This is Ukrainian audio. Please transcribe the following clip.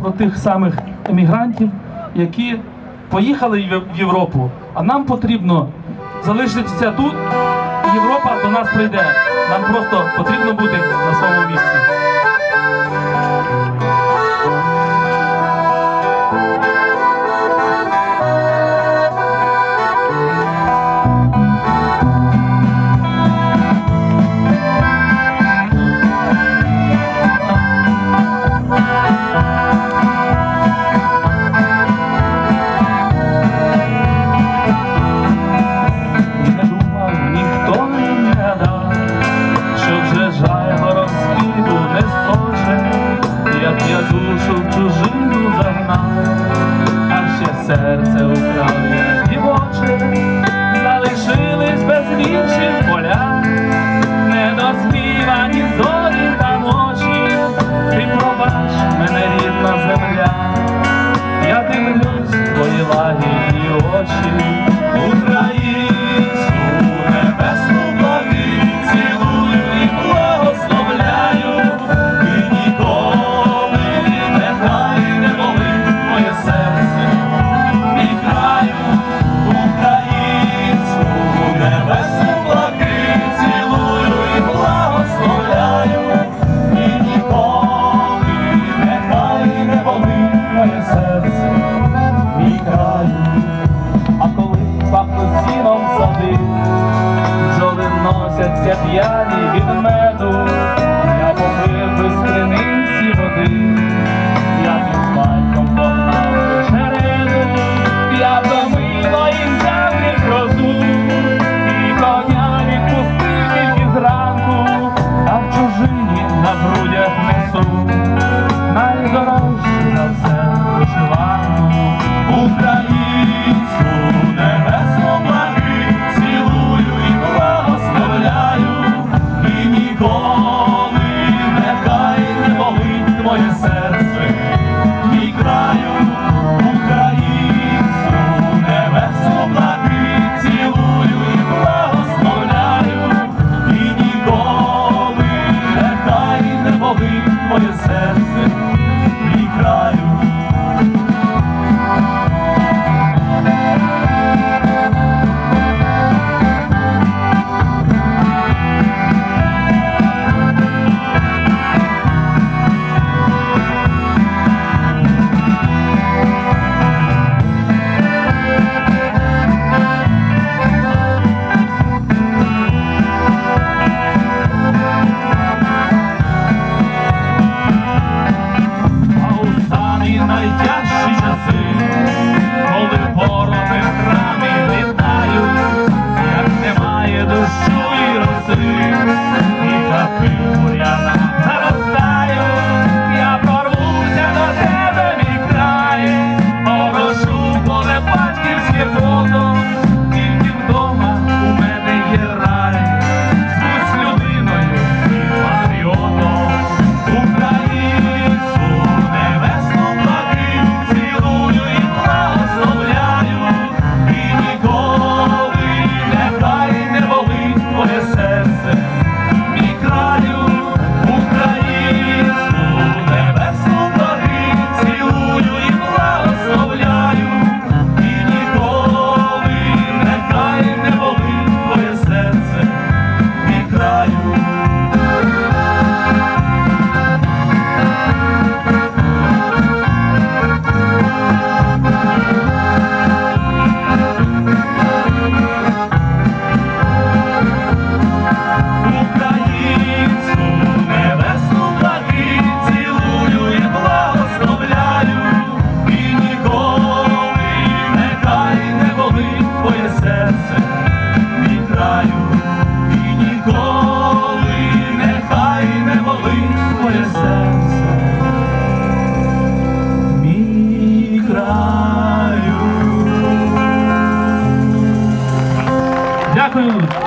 про тих самих емігрантів, які поїхали в Європу. А нам потрібно залишитися тут. і Європа до нас прийде. Нам просто потрібно бути на своєму місці. uszu czużym zerna, aż się serce ukradnie i łączy, zależyłeś bez niczego. серця п'яні від мене. Tacos.